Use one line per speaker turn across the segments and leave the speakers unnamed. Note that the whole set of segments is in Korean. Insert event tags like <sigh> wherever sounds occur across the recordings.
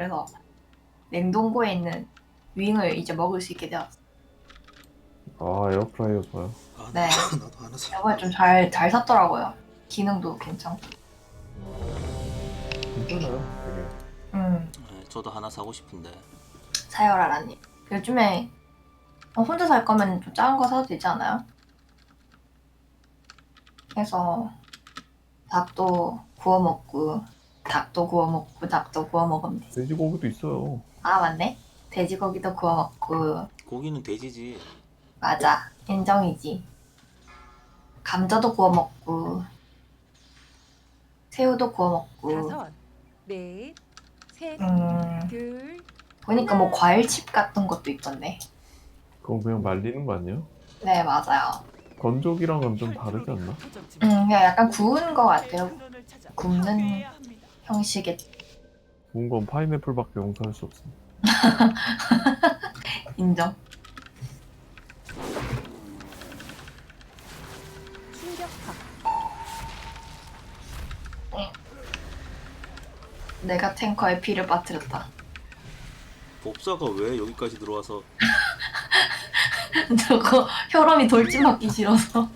그래서 냉동고에 있는 윙을 이제 먹을 수 있게 되었어.
아 에어프라이어 좋아요.
아,
네. <laughs>
나도 하나 사.
이번에 좀 잘 잘 샀더라고요. 기능도 괜찮고.
괜찮아요.
음,
네, 저도 하나 사고 싶은데.
사요라라님. 요즘에 어, 혼자 살 거면 좀 작은 거 사도 되지 않아요? 해서 닭도 구워 먹고 닭도 구워 먹고 닭도 구워 먹으면 돼.
돼지고기도 있어요.
아 맞네. 돼지고기도 구워 먹고
고기는 돼지지.
맞아 인정이지. 감자도 구워 먹고 새우도 구워 먹고.
다섯, 넷, 셋,
음
둘,
보니까 뭐 과일칩 같은 것도 있던데.
그건 그냥 말리는 거 아니에요?
네 맞아요.
건조기랑은 좀 다르지 않나?
음 그냥 약간 구운 거 같아요. 굽는 형식의
구운 건 파인애플밖에 용서할 수 없어. <laughs>
인정.
충격파,
내가 탱커에 피를 빠뜨렸다.
법사가 왜 여기까지 들어와서 <laughs>
저거 혈압이 돌진 맞기 싫어서. <laughs>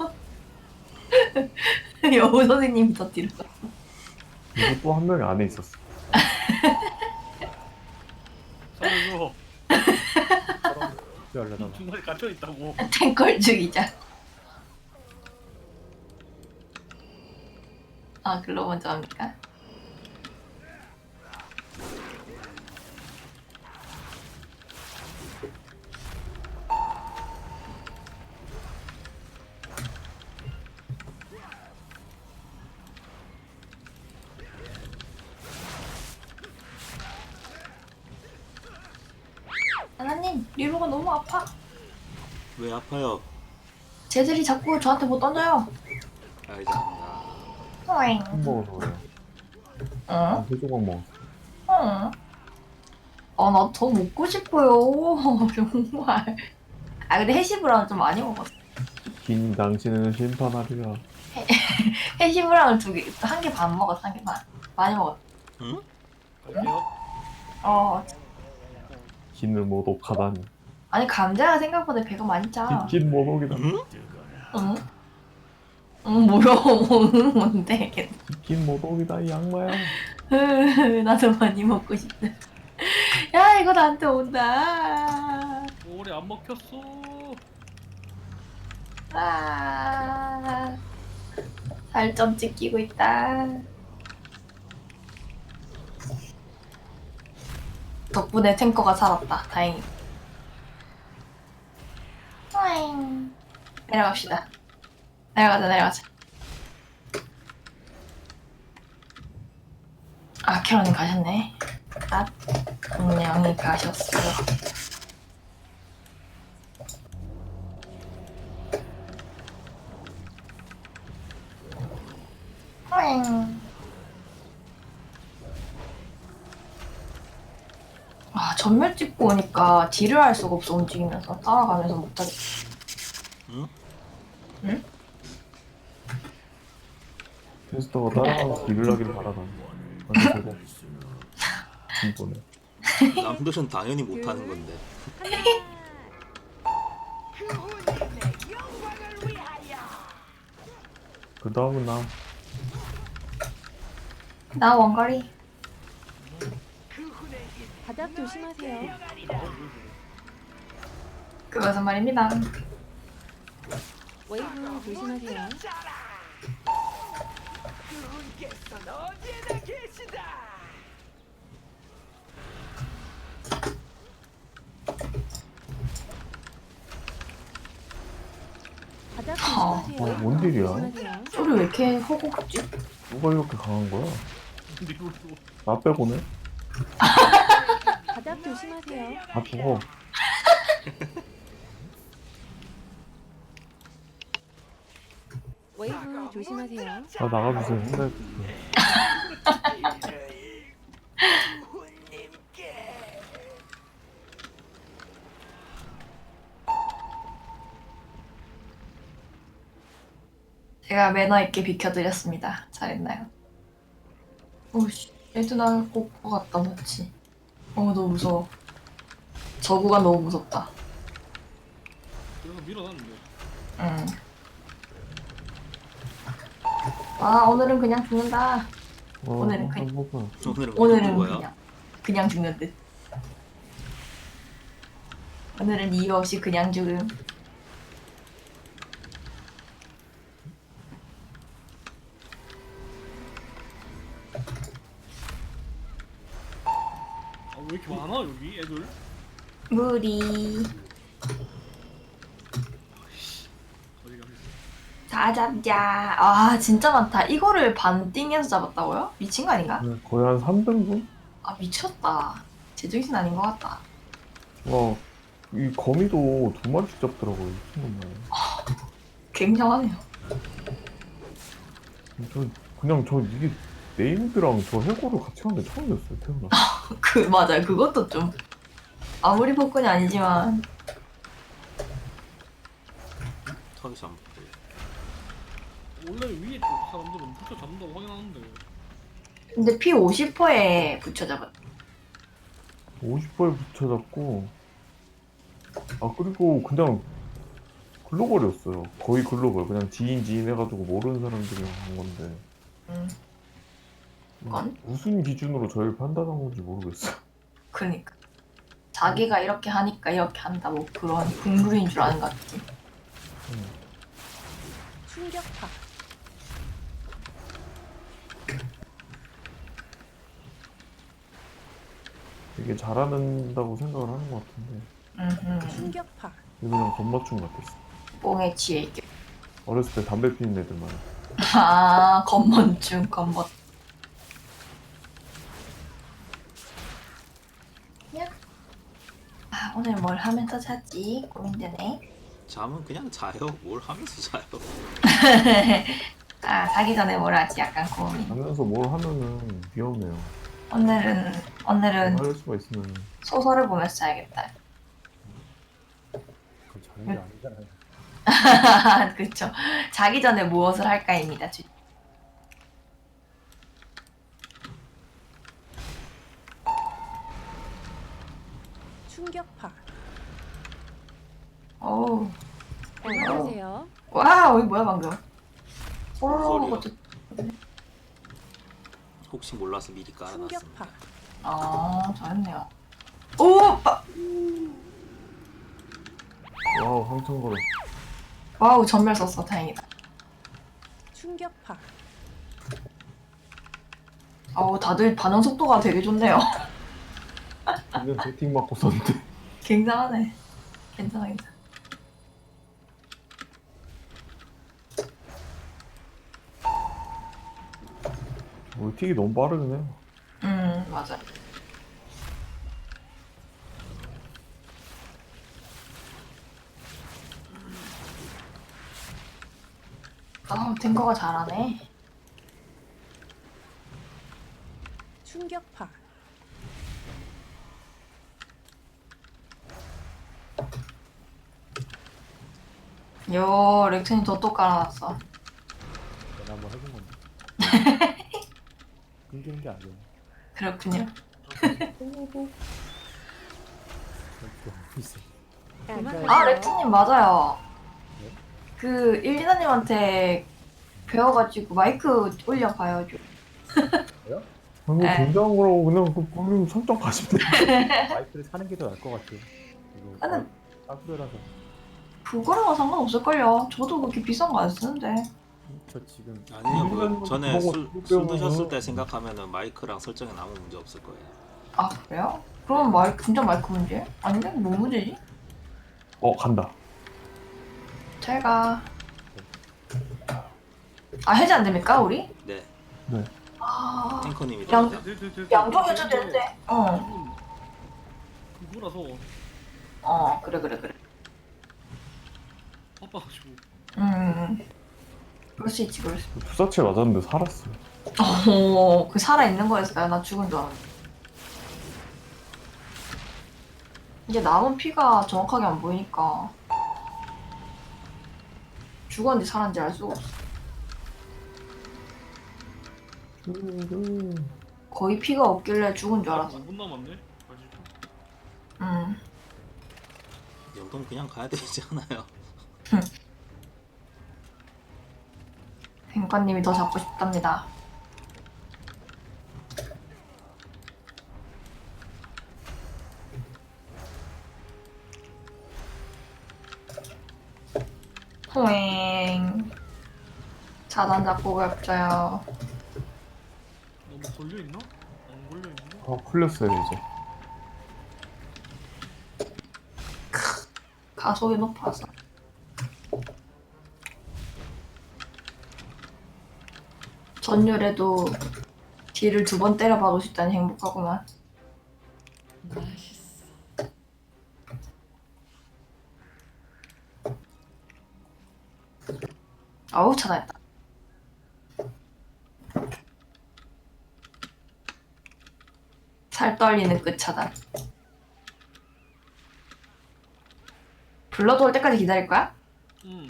여우 선생님이 더 뒤로. 가.
이거 또 한 명이 안에 있었어.
살려줘.
하려다가
중간에 갇혀 있다고. <laughs>
탱커를 죽이자. 아 글로 먼저 합니까? 리로가 너무 아파.
왜 아파요?
쟤들이 자꾸 저한테 못 던져요.
알겠습니다.
어잉.
한 먹어서 그래요.
응?
한세 조각 먹었어.
응. 아, 나 더 먹고 싶어요. <laughs> 정말. 아, 근데 해시브라운 좀 많이 먹었어.
긴 당신은 심판하리라. <laughs>
해시브라운 두 개, 한 개 반 먹었어, 한 개 반. 많이 먹었어.
응?
갈게요.
어,
긴을 못 옥하다니.
아니, 감자가 생각보다 배가 많이 짜.
긴 모독이다.
응?
응? 응, 뭐야, 응, 뭔데, 걔.
긴 모독이다 이 악마야.
나도 많이 먹고 싶다. 야, 이거 나한테 온다.
오래 안 먹혔어.
아, 살점 찍히고 있다. 덕분에 탱커가 살았다. 다행히. 와잉. 내려갑시다. 내려가자, 내려가자. 아, 캐런이 가셨네. 아, 분명히 가셨어요. 와잉. 아, 전멸 찍고 오니까 딜을 할 수가 없어, 움직이면서. 따라가면서 못하겠다.
응?
테스터가 따라가서 길을 하길. 아니 저거. 진보네.
남들은 당연히 못하는 건데.
그 다음은 나.
나 원거리.
바닥 조심하세요.
그것은 말입니다.
웨이브 조심하세요. 바닥
어,
조심하세요.
어, 뭔 일이야?
조심하세요.
소리 왜 이렇게 허곡지?
누가 이렇게 강한 거야? 나 빼고네? <laughs>
바닥 조심하세요.
아 죽어. <laughs>
웨이브 조심하세요.
아 나가주세요. 혼자
제가 매너 있게 비켜드렸습니다. 잘했나요? 오씨, 얘도 나올 것 같다, 맞지? 어 너무 무서워. 저 구간 너무 무섭다.
그래서 밀어놨는데.
응. 아 오늘은 그냥 죽는다.
어,
오늘은 그-
한 번만.
오늘은
오늘은
오늘은 거야?
그냥 그냥 죽는 듯. 오늘은 이유 없이 그냥 죽음.
아, 왜 이렇게 여기 애들?
무리
어디?
다 잡자. 아 진짜 많다. 이거를 반띵해서 잡았다고요? 미친 거 아닌가?
네, 거의 한 3등분?
아 미쳤다. 제정신 아닌 것 같다.
와, 이 거미도 두 마리씩 잡더라고요. 미친놈만.
굉장하네요.
저 그냥 저 이게 네임드랑 저 해고를 같이 하는 게 처음이었어요 태어나.
그 맞아요. 그것도 좀 아무리 복근이 아니지만
타겟이 안 붙대.
원래 위에 쪽 사람들은 붙여 잡는다고 확인하는데.
근데 피 50%에 붙여 잡았.
50%에 붙여잡고 아 그리고 그냥 글로벌이었어요. 거의 글로벌. 그냥 지인 지인 해가지고 모르는 사람들이랑 한 건데
음, 그 건?
무슨 기준으로 저를 판단한 건지 모르겠어요.
그니까 자기가 이렇게 하니까 이렇게 한다 뭐 그런 국룰인 줄 아는 것 같지.
충격파.
되게 잘하는다고 생각을 하는 것 같은데
음,
충격파.
그냥 겁맞춤 같았어.
뽕에 취해 있게.
어렸을 때 담배 피는 애들만.
아 건먼충 건먼. 야. 아 오늘 뭘 하면서 자지 고민되네.
잠은 그냥 자요. 뭘 하면서 자요. <laughs>
아 자기 전에 뭘 하지 약간 고민.
하면서 뭘 하면은 위험해요.
오늘은 오늘은
할 수가 있으면
소설을 보면서 자야겠다.
그건 자는 게 아니잖아요. <laughs>
그렇죠. 자기 전에 무엇을 할까입니다. 주-
충격파.
어우,
안녕하세요.
와, 어이 뭐야 방금? 오,
소설이요?
어째-
혹시 몰라서 미리 깔아놨습니다.
충격파.
아, 잘했네요. 오, 빠,
와우 황천 걸어.
와우 전멸 썼어, 다행이다.
충격파.
어우, 다들 반응 속도가 되게 좋네요. <laughs>
완전 채팅 맞고 썼는데.
굉장하네. 괜찮아, 괜찮아.
뭐 틱이 너무 해요.
음, 맞아. 아, 탱커가 잘하네.
충격파.
요, 렉슨이 더또 깔아놨어.
내가 한번 해본 건데. <laughs> 끊기는 게 아니에요.
그렇군요.
있어.
아, 렉슨님 맞아요.
네?
그, 일리나님한테 배워가지고 마이크 올려봐요. 좀.
방금
네.
굉장한 거라고 그냥 그 볼륨 설정 가시면 돼.
마이크를 사는 게 더 나을 것 같아요. 이거
나는-
따구려라서
그거랑은 상관없을걸요. 저도 그렇게 비싼 거 안 쓰는데.
저 지금
아니요. 그 전에 술,
술
드셨을 때 생각하면은 마이크랑 설정엔 아무 문제 없을 거예요.
아, 그래요? 그럼 마이크, 진짜 마이크 문제? 아닌데? 뭐 문제지?
어 간다.
잘 가. 아, 해제 안 됩니까, 우리?
네.
아,
탱커님이
양-
또
네, 네, 네, 네,
해도
네,
되는데. 어.
그거라서
어, 그래, 그래, 그래.
바빠가지고.
음. 그럴 수 있지, 그럴 수 있지.
투사체 맞았는데 살았어.
어, 그 살아있는 거였어요. 나 죽은 줄 알았는데. 이제 남은 피가 정확하게 안 보이니까. 죽었는지 살았는지 알 수가 없어. 거의 피가 없길래 죽은 줄 알았어.
5분 남았네. 가시죠.
음.
영동 그냥 가야 되지 않아요?
뱅과님이 더 잡고 싶답니다. 호잉. 자단 잡고 겹쳐요.
너무 걸려 있나? 안 걸려 있나?
아 풀렸어요 이제.
가속이 높아서. 전율에도 뒤를 두 번 때려박을 수 있다니 행복하구만. 아우 차단했다. 살 떨리는 끝 차단. 불러도 올 때까지 기다릴 거야?
음.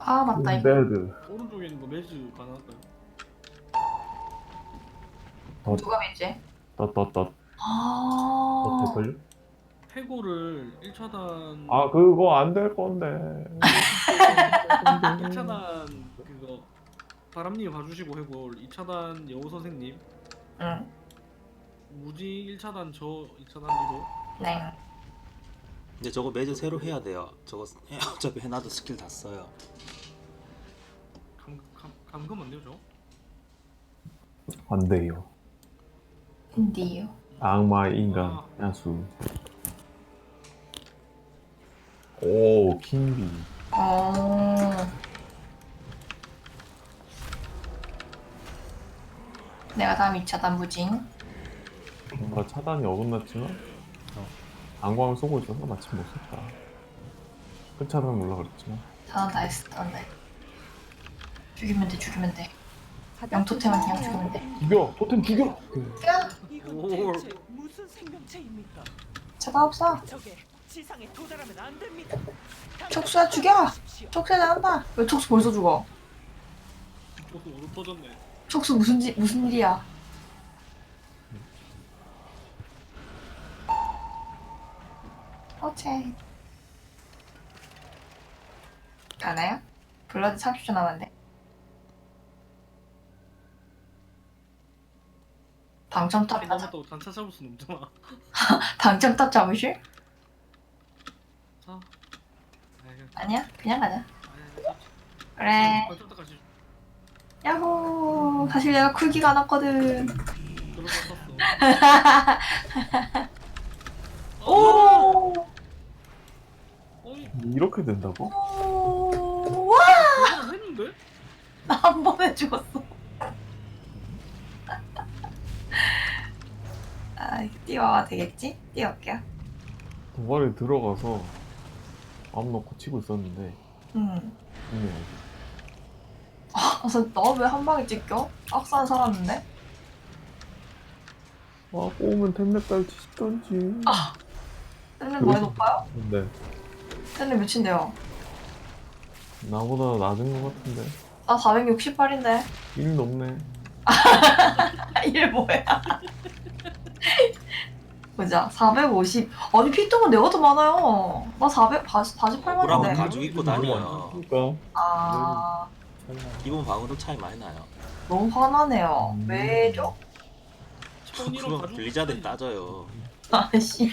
아 맞다 이거
배드.
오른쪽에 있는 거 매즈 가능할까요?
누가 믿지?
떳떳떳.
아
어떨걸요?
해고를 1차단
아 그거 안 될 건데. <laughs>
1차단 그거 바람님이 봐주시고 해고 2차단 여우 선생님
응,
무지 1차단 저 2차단으로
네.
근데 저거 매주 새로 해야 돼요. 저거 <laughs> 어차피 해놔도 스킬 다 써요.
감, 감, 감금 안 돼요 저?
안 돼요.
인디요.
악마 인간
아.
야수. 오 킹비.
어. 내가 다음 2차단 무징.
뭔가 차단이 어긋났지만 어, 안광을 쏘고 있어서 마침 못 썼다. 끝 차단 몰라 그랬지만
차단 다 했었던데. 죽이면 돼, 죽이면 돼.
바닥
영토템은 그냥. 죽이면 돼.
죽여 토템 죽여.
이건. 대체 무슨 생명체입니까?
차단 없어.
지상에 도달하면 안 됩니다.
촉수야, 죽여! 촉수야, 나온다. 왜 촉수 벌써 죽어?
저도 오른 터졌네
촉수 무슨, 지, 무슨 일이야? 어체. 가나요? 블러드 30초 남았네. 당첨탑이 나
남았다고 단차 잡을 순 없잖아 <laughs>
당첨탑 잡으실?
자 아이,
아니야? 그냥 가자.
아이, 자,
그래. 야호. 사실 내가 쿨기가 안 왔거든.
그런 거 썼어 <laughs>
오.
이렇게 된다고?
오. 와.
그걸 했는데?
나한 번에 죽었어. 아, 뛰어와 되겠지? 뛰어올게요.
도발에 들어가서 마음 놓고 치고 있었는데
응.
네.
아, 나왜 한 방에 찍혀? 악산 살았는데?
아 꼬우면 템렉 치시던지.
아. 쌤님 많이 높아요?
근데
쌤님 몇인데요?
나보다 낮은 것 같은데
나 468인데.
1 넘네.
이게 뭐야? 보자. 450. 아니, 피통은 내가 더 많아요. 나 448만인데.
뭐라고 가지고 있고 다녀요.
그러니까
아,
기본 방어도 차이 많이 나요.
너무 화나네요.
음.
왜죠?
그럼
가지고
블리자드. 따져요.
아씨.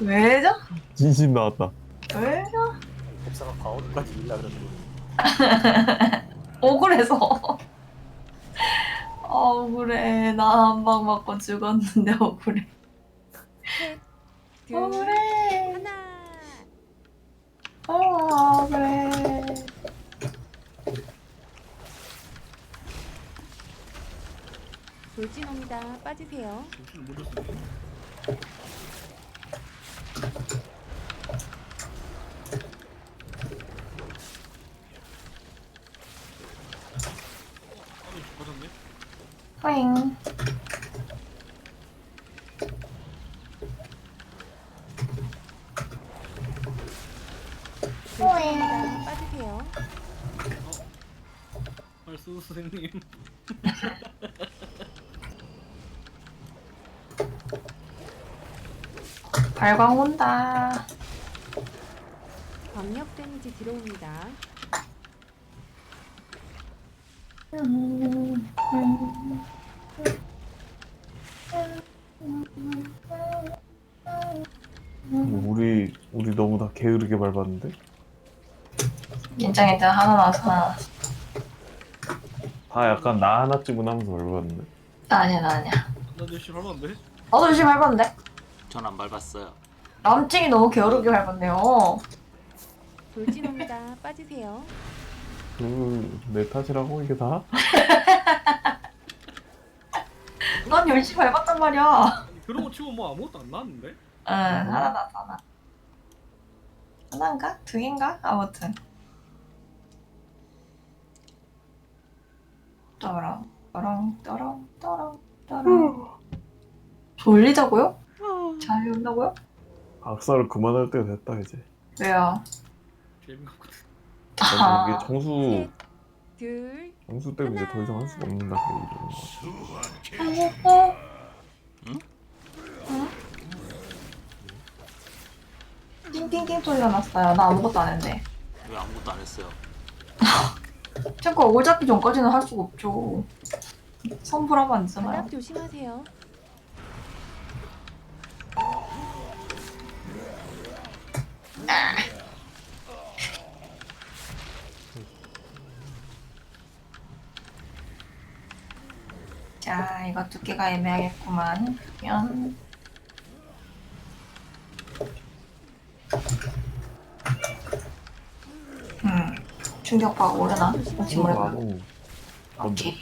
왜죠?
진심 나왔다.
왜죠?
법사가 과오까지 밀라 그러는데 <laughs>
억울해서. <laughs> 억울해. 나 한 방 맞고 죽었는데 억울해.
어, 둘,
오래.
하나.
어, 그래.
돌진옵니다. 빠지세요.
발광 온다.
광역 데미지 들어옵니다.
우리 우리 너무 다 게으르게 밟았는데?
인정 인정 하나 나왔어.
다 약간 나 하나쯤은 하면서 밟았는데?
나 아니야 나 아니야.
나 열심히 밟았는데.
나도 열심히 밟았는데.
전 안 밟았어요.
남친이 너무 게으르게 밟았네요.
돌진 옵니다. <laughs> 빠지세요.
그내 탓이라고 이게 다? <laughs>
난 열심히 밟았단 말이야.
거 치고 뭐 아무것도 안 나왔는데.
응 하나 하나. 하나인가? 두 개인가? 아무튼. 떠랑 떠랑 떠랑 떠랑 떠랑. 졸리다고요? 잘 온다고요?
악사를 그만할 때가 됐다 이제.
왜요?
재미가 없거든.
아니,
아,
이게 정수
둘,
정수 때문에 이제 더 이상 할 수가 없는다 그 이러는 거.
응?
응? 띵띵띵 소리가 났어요. 나 아무것도 안 했는데.
왜 아무것도 안 했어요?
자꾸 얼굴 잡기 전까지는 할 수가 없죠. 안 되잖아요.
바닥 조심하세요.
자, 이거 두께가 애매하겠구만. 그러면 음, 충격파가 오려나? 혹시.
바로 먼저
오케이.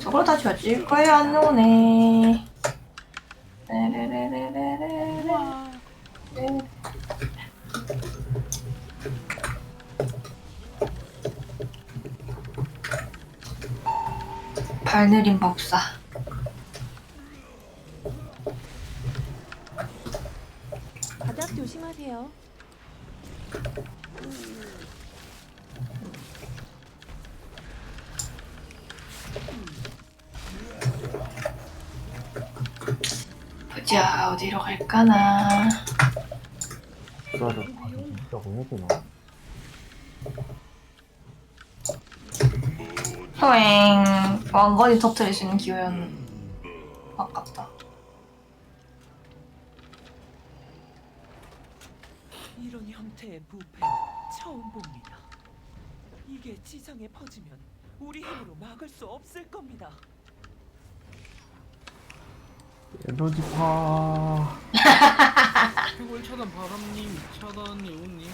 저걸 다 져질 거야, 안 오네. 레레레레레레 발느린 법사.
바닥 조심하세요.
보자, 어디로 갈까나.
진짜.
허잉. 왕건이 터트릴 수 있는 기회였는데. 아깝다.
이런 형태의 부패 처음 봅니다. 이게 지상에 퍼지면 우리 힘으로 막을 수 없을 겁니다.
에너지파. <laughs>
최고 1차단 바람님, 2차단 예우님.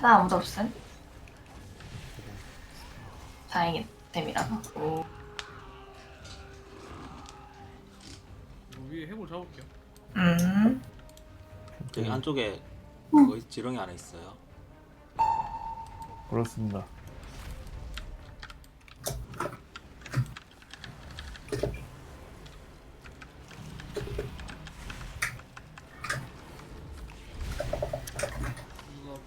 차단 아무도 없음? 다행이 됨이라서. 오.
뭐 위에 해골 잡을게요.
음.
여기 안쪽에 거의 지렁이 안에 있어요.
그렇습니다.
누가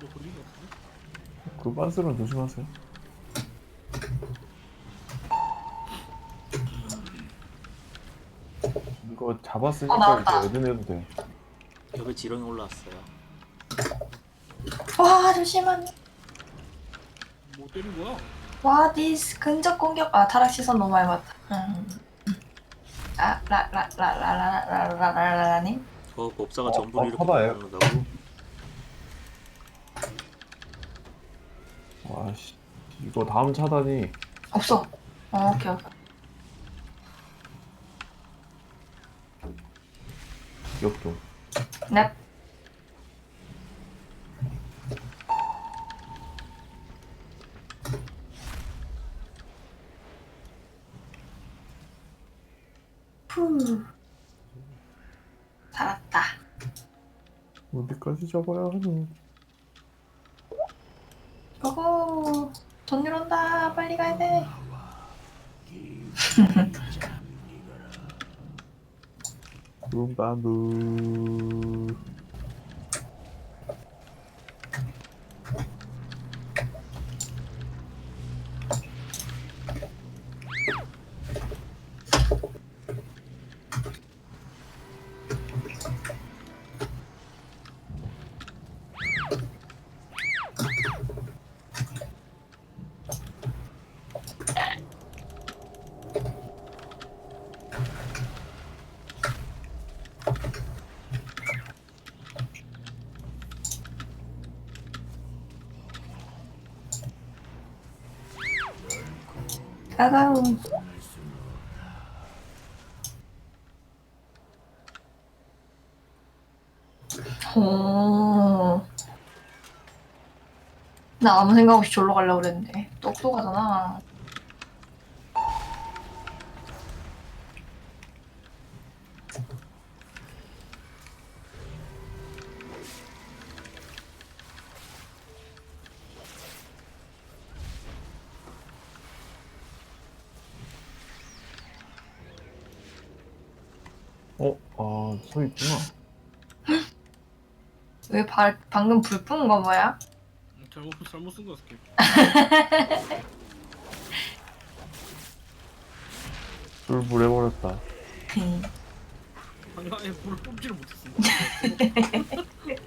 뭐 돌린 거 같은데?
그 빤스는 조심하세요. 이거
어,
잡았으니까
나왔다.
이제 해도 돼.
벽에 지렁이 올라왔어요.
와, 잠시만.
뭐 때린 거야?
와, 디스 근접 공격. 아, 타락 시선 너무 많이 봤다. 음. 아, 라, 라, 라, 라, 라, 라, 라, 라, 라, 라님?
저 법사가
어,
전부
어,
이렇게
봐봐요.
먹는다고?
와씨 이거 다음 차단이
없어. 어, 오케이, 오케이.
역종.
넵. 푸. 살았다.
어디까지 잡아야 하니?
고고. 돈일 온다. 빨리 가야 돼. <laughs>
룸바브.
가가우. 오. 나 아무 생각 없이 졸러 가려고 그랬는데 똑똑하잖아.
서 있구나. <gasps>
왜 발, 방금 불 뿜은 거 뭐야?
잘못 잘못 쓴 거야 스킬. <laughs>
불불 해버렸다.
아니 아예 불을 뽑지를 못했어. <laughs>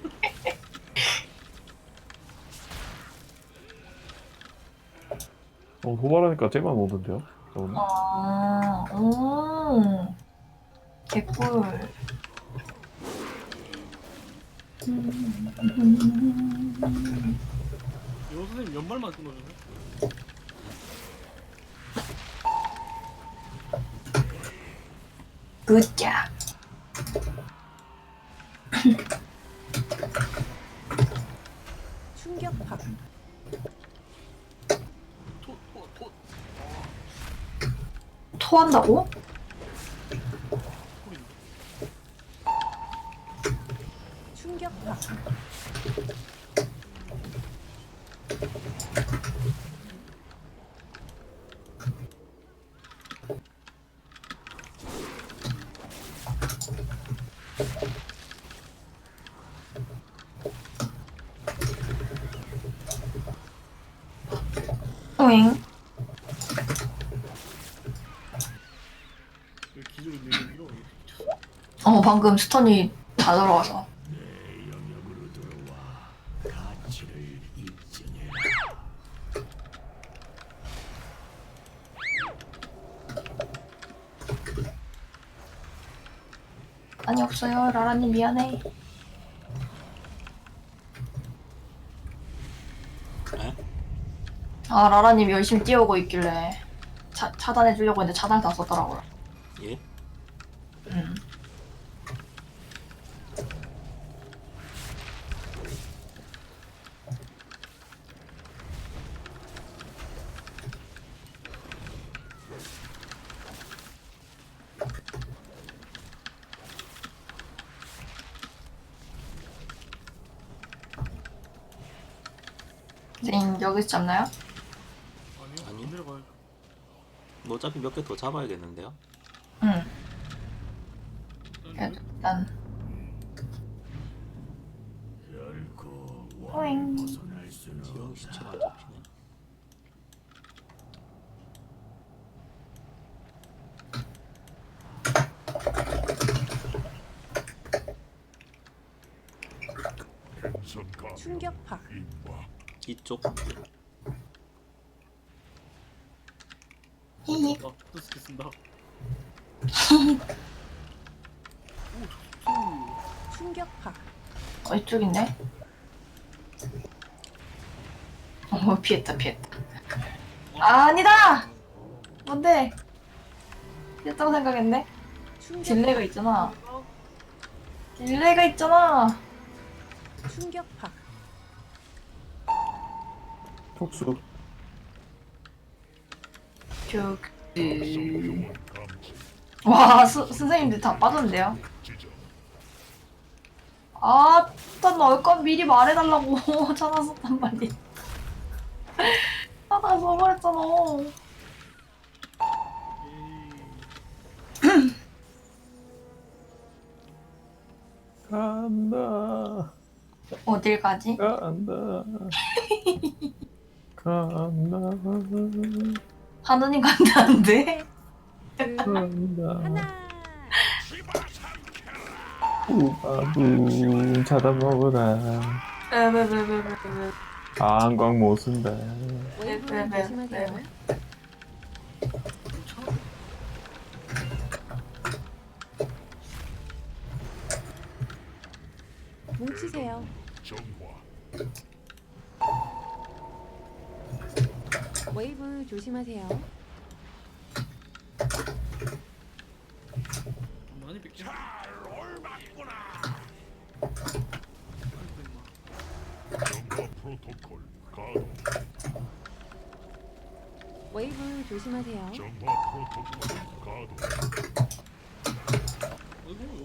어, 도발하니까 쟤만 오던데요?
아, 오. 개꿀.
여 선생님 연말만 끊어주네.
굿잡.
충격파.
토 토 토.
토한다고?
충격파.
오잉.
기존? 어,
방금 스턴이 다 들어가서. 아니 없어요 라라님 미안해
에?
아 라라님 열심히 뛰어오고 있길래 차, 차단해 주려고 했는데 차단 다 썼더라고요
예?
음. 여기서 잡나요?
아니요. 안 내려가요.
뭐 어차피 몇 개 더 잡아야겠는데요?
응
일단
일단 오잉
지형 시체가 안 잡히네.
충격파.
이쪽
히히
아, 또 스킬 쓴다. <laughs>
충격파.
어 이쪽인데? 어 피했다 피했다 아, 아니다! 뭔데? 피했다고 생각했네?
충격파.
딜레가 있잖아 딜레이가 있잖아.
충격파
촉수.
저기. 와, 스, 선생님들 다 빠졌는데요? 아, 일단 넣을 건 미리 말해달라고 <laughs> 찾았었단 말이야. 아, 나 써버렸잖아.
간다.
어딜 가지?
간다. <laughs> 간다.
하느님 간다는데?
둘
간다. 차다 먹어라.
왜왜왜왜왜
안광 못 쓴다.
네, 네, 네.
뭉치세요 웨이브 조심하세요.
많이 뵙긴
웨이브 조심하세요.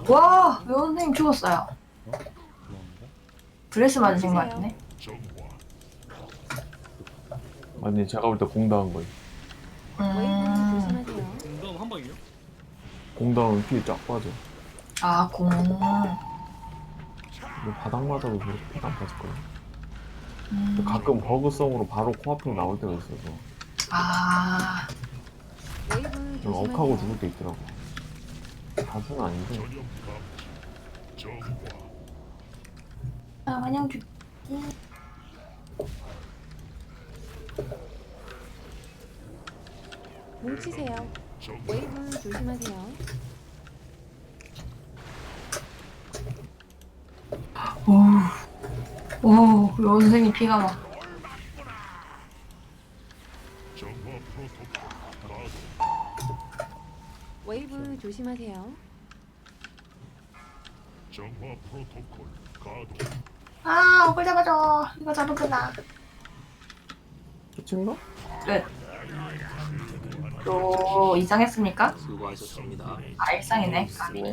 와, 선생님 죽었어요. 브레스 맞으신 것 같은데?
아니 제가 볼 때 공당한 거예요.
웨이브
음,
조심하세요
공감 한 방이요?
공당은 피에 쫙 빠져.
아, 공.
근데 바닥 맞아도 그렇게 피가 안 빠질 거예요. 근데
음,
가끔 버그성으로 바로 코앞으로 나올 때가 있어서
아,
웨이브
좀 억하고
조심하세요
죽을 때 있더라고. 자주는 아닌데.
아 그냥 죽.
뭉치세요 웨이브 조심하세요
오, 오, 여 선생님 피가 막.
웨이브 조심하세요
아, 억울 잡아줘. 이거 잡았구나.
끝인가?
끝. 또 이상했습니까?
수고하셨습니다.
아, 일상이네. 까비.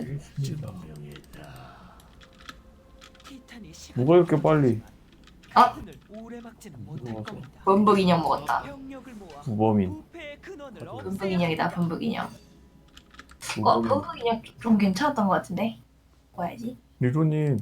뭐가 이렇게 빨리
아!
겁니다.
범벅 인형 먹었다.
근원을
범벅 인형이다, 범벅 인형. 어. 범벅 인형 좀 괜찮았던 것 같은데? 뭐야지?
리로님